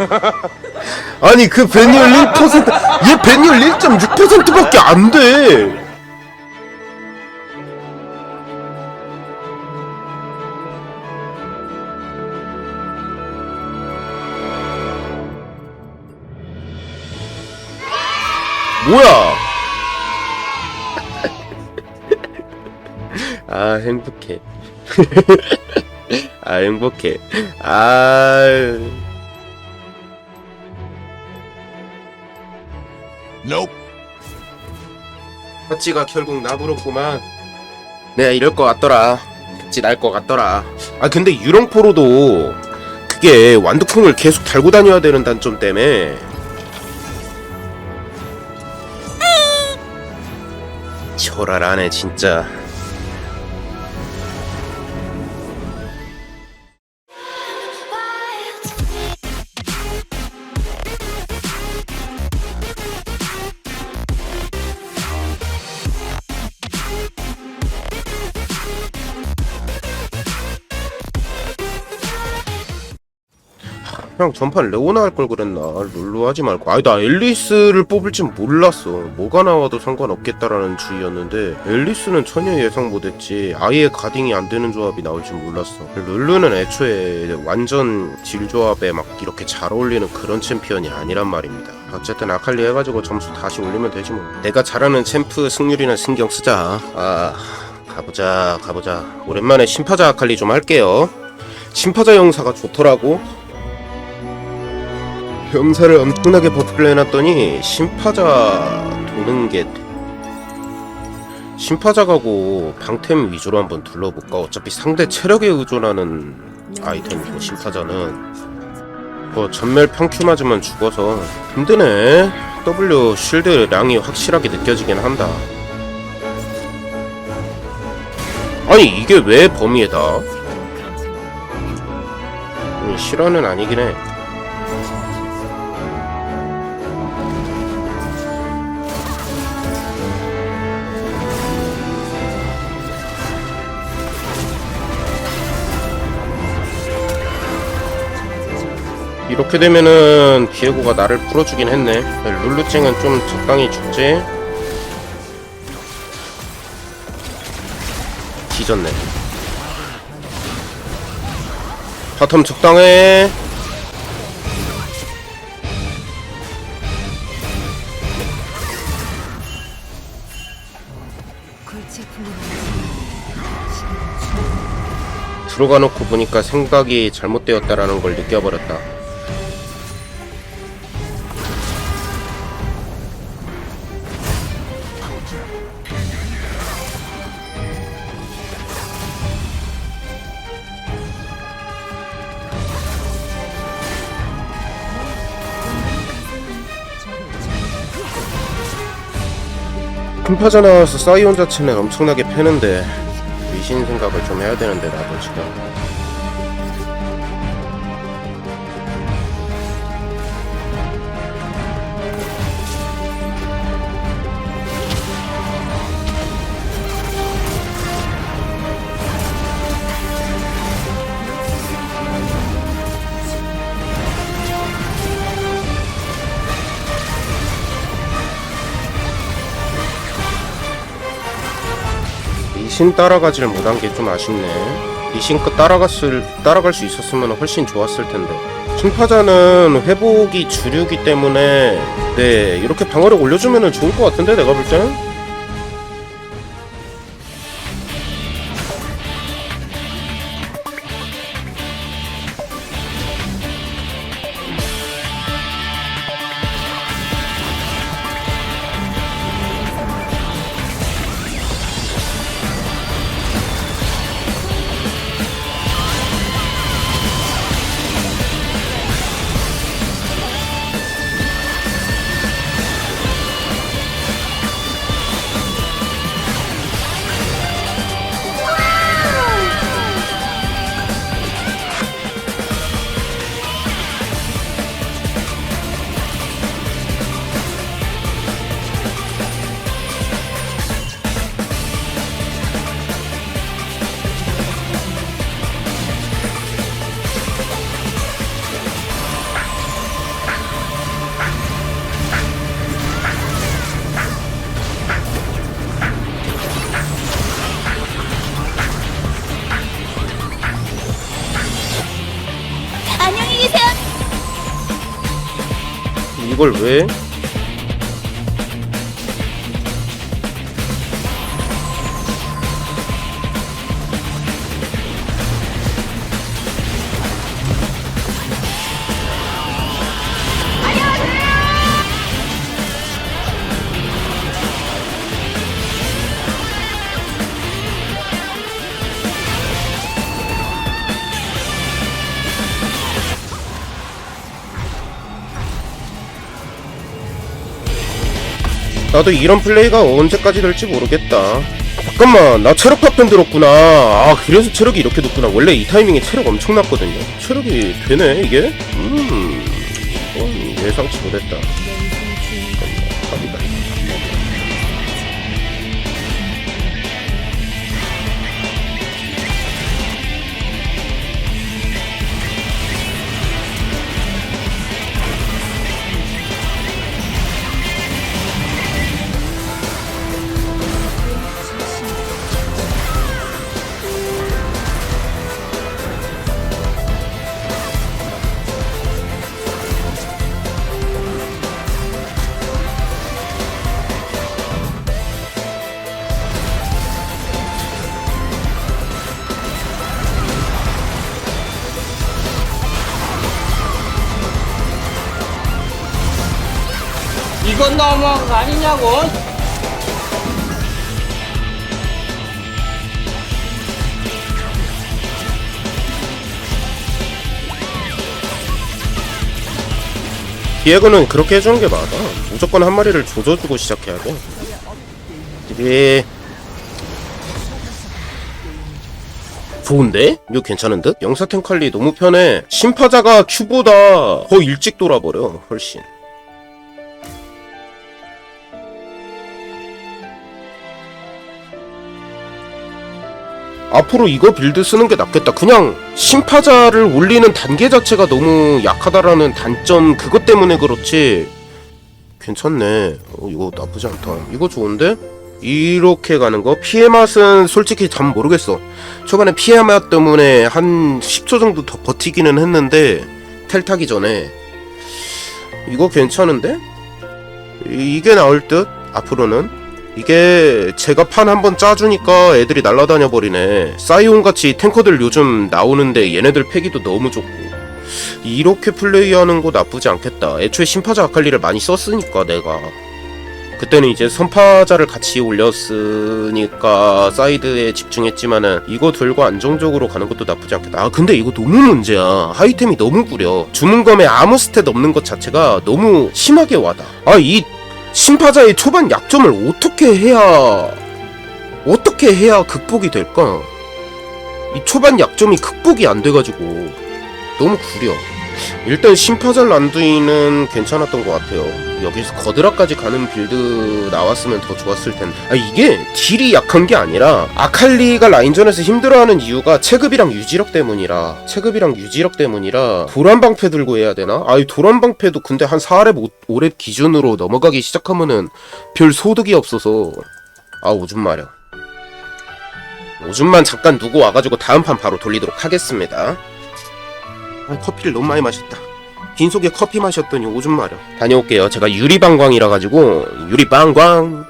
아니 그 벤율 1%얘 벤율 1.6%밖에 안 돼. 뭐야? 아 행복해. 아 행복해. 아. Nope. 헛지가 결국 나부렸구만. 내가 이럴 것 같더라. 헛지 날 것 같더라. 아 근데 유령포로도 그게 완두콩을 계속 달고 다녀야 되는 단점 때문에 초라라네 진짜. 그냥 전판 레오나 할 걸 그랬나? 룰루 하지 말고. 아니 나 앨리스를 뽑을 줄 몰랐어. 뭐가 나와도 상관없겠다라는 주의였는데 앨리스는 전혀 예상 못했지. 아예 가딩이 안 되는 조합이 나올 줄 몰랐어. 룰루는 애초에 완전 딜조합에 막 이렇게 잘 어울리는 그런 챔피언이 아니란 말입니다. 어쨌든 아칼리 해가지고 점수 다시 올리면 되지 뭐. 내가 잘하는 챔프 승률이나 신경 쓰자. 아 가보자 가보자. 오랜만에 심파자 아칼리 좀 할게요. 심파자 영사가 좋더라고 병사를 엄청나게 버프를 해놨더니 심파자 도는 게 심파자 가고 방템 위주로 한번 둘러볼까? 어차피 상대 체력에 의존하는 아이템이고 심파자는. 뭐 전멸 평큐 맞으면 죽어서. 힘드네. W 쉴드 량이 확실하게 느껴지긴 한다. 아니 이게 왜 범위에다? 음, 실화는 아니긴 해 이렇게 되면은 디에고가 나를 풀어주긴 했네. 룰루찡은 좀 적당히 죽지. 뒤졌네. 바텀 적당해. 들어가 놓고 보니까 생각이 잘못되었다라는 걸 느껴버렸다 금파자 나와서 사이온 자체는 엄청나게 패는데 미신 생각을 좀 해야 되는데 나도 지금 미신 따라가질 못한 게 좀 아쉽네. 미신 거 따라갔을 따라갈 수 있었으면 훨씬 좋았을 텐데. 심파자는 회복이 주류기 때문에 네 이렇게 방어력 올려주면 좋을 것 같은데 내가 볼때 이걸 왜 나도 이런 플레이가 언제까지 될지 모르겠다. 잠깐만, 나 체력 파편 들었구나. 아, 그래서 체력이 이렇게 높구나. 원래 이 타이밍에 체력 엄청 났거든요. 체력이 되네, 이게? 음, 이건 예상치 못했다. 이건 너무한 거 아니냐고? 디에고는 그렇게 해주는 게 맞아. 무조건 한 마리를 조져주고 시작해야 돼. 예. 좋은데? 이거 괜찮은 듯? 영사탱 칼리 너무 편해. 심파자가 큐보다 더 일찍 돌아버려, 훨씬. 앞으로 이거 빌드 쓰는 게 낫겠다. 그냥 심파자를 올리는 단계 자체가 너무 약하다라는 단점 그것 때문에 그렇지. 괜찮네. 어, 이거 나쁘지 않다. 이거 좋은데? 이렇게 가는 거 피해 맛은 솔직히 잘 모르겠어. 초반에 피해 맛 때문에 한 10초 정도 더 버티기는 했는데 텔 타기 전에 이거 괜찮은데? 이- 이게 나올 듯 앞으로는 이게 제가 판 한번 짜주니까 애들이 날아다녀 버리네. 사이온 같이 탱커들 요즘 나오는데 얘네들 패기도 너무 좋고 이렇게 플레이하는 거 나쁘지 않겠다. 애초에 심파자 아칼리를 많이 썼으니까 내가 그때는 이제 선파자를 같이 올렸으니까 사이드에 집중했지만은 이거 들고 안정적으로 가는 것도 나쁘지 않겠다. 아 근데 이거 너무 문제야. 하이템이 너무 구려. 주문검에 아무 스탯 없는 것 자체가 너무 심하게 와다. 아이 심파자의 초반 약점을 어떻게 해야 어떻게 해야 극복이 될까? 이 초반 약점이 극복이 안 돼가지고 너무 구려. 일단 심파자 란두이는 괜찮았던 것 같아요. 여기서 거드라까지 가는 빌드 나왔으면 더 좋았을 텐데. 아 이게 딜이 약한 게 아니라 아칼리가 라인전에서 힘들어하는 이유가 체급이랑 유지력 때문이라 체급이랑 유지력 때문이라 도란방패 들고 해야 되나? 아이 도란방패도 근데 한 4렙 5렙 기준으로 넘어가기 시작하면은 별 소득이 없어서 아 오줌 마려. 오줌만 잠깐 두고 와가지고 다음 판 바로 돌리도록 하겠습니다. 아, 커피를 너무 많이 마셨다. 빈속에 커피 마셨더니 오줌 마려. 다녀올게요. 제가 유리방광이라 가지고 유리방광